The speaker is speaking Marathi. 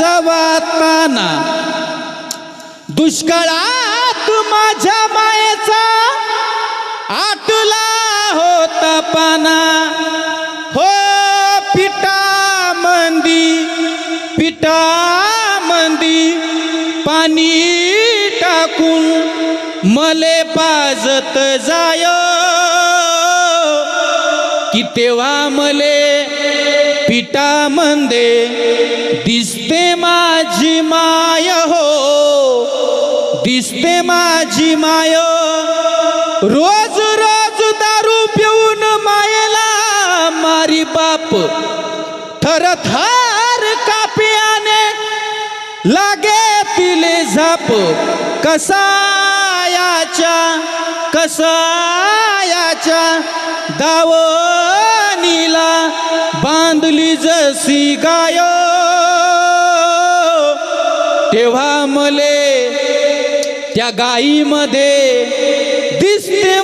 ताना दुष्काळात माझ्या मायेचा आटला होता पाना. हो पिटा मंदी पिटा मंदी पाणी टाकून मले पाजत जाय. की तेव्हा मले पिठामध्ये दिसते माझी माय हो. दिसते माझी माय रोज रोज दारू पिऊन मायला मारी बाप. थर कापियाने लागे तिले झाप. कसायाच्या कसायाच्या दाव जसी गायो तेव्हा मले त्या गाईमध्ये दिसते